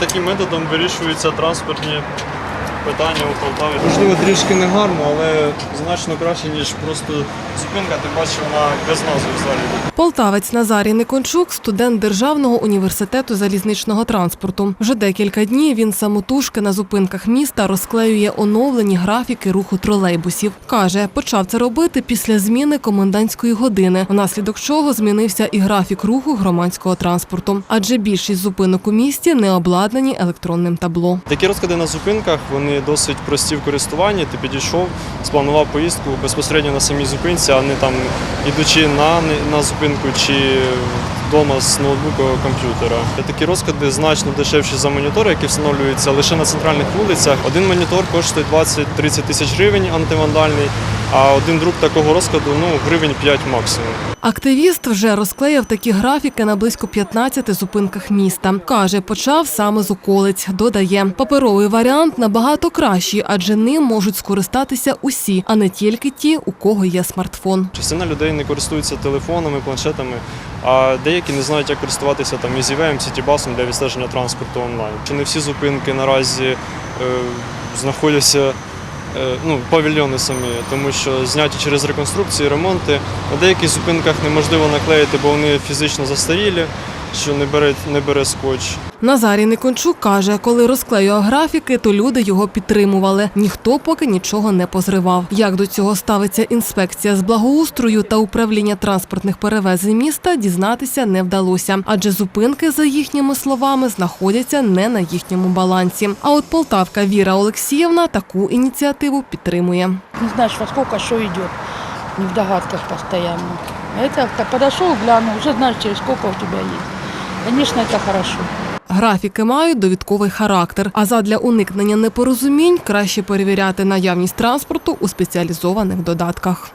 таким методом вирішуються транспортні питання у Полтаві. Можливо, трішки не гарно, але значно краще, ніж просто зупинка, ти бачиш, вона без назви взагалі. Полтавець Назарій Никончук, студент Державного університету залізничного транспорту. Вже декілька днів він самотужки на зупинках міста розклеює оновлені графіки руху тролейбусів. Каже, почав це робити після зміни комендантської години, внаслідок чого змінився і графік руху громадського транспорту. Адже більшість зупинок у місті не обладнані електронним табло. Такі розклади на зупинках вони досить прості в користуванні. Ти підійшов, спланував поїздку безпосередньо на самій зупинці, а не там ідучи на, на зупинку чи вдома з ноутбуку комп'ютера. Такі розклади значно дешевші за монітори, які встановлюються лише на центральних вулицях. Один монітор коштує 20-30 тисяч гривень антивандальний, а один друк такого розкладу ну гривень 5 максимум. Активіст вже розклеїв такі графіки на близько 15 зупинках міста. Каже, почав саме з околиць. Додає, паперовий варіант набагато кращий, адже ним можуть скористатися усі, а не тільки ті, у кого є смартфон. Частина людей не користуються телефонами, планшетами, а деякі не знають, як користуватися там ізівеєм, Сітібасом для відстеження транспорту онлайн. Чи не всі зупинки наразі е, знаходяться е, ну, павільйони самі, тому що зняті через реконструкції, ремонти. На деяких зупинках неможливо наклеїти, бо вони фізично застарілі, що не бере, не бере скотч. Назарій Никончук каже, коли розклеював графіки, то люди його підтримували. Ніхто поки нічого не позривав. Як до цього ставиться інспекція з благоустрою та управління транспортних перевезень міста, дізнатися не вдалося, адже зупинки, за їхніми словами, знаходяться не на їхньому балансі. А от полтавка Віра Олексіївна таку ініціативу підтримує. Не знаешь, во сколько что идет. Не в догадках постоянно. А Это подошел, глянул, уже знаешь, через сколько у тебя есть. Конечно, це добре. Графіки мають довідковий характер, а задля уникнення непорозумінь краще перевіряти наявність транспорту у спеціалізованих додатках.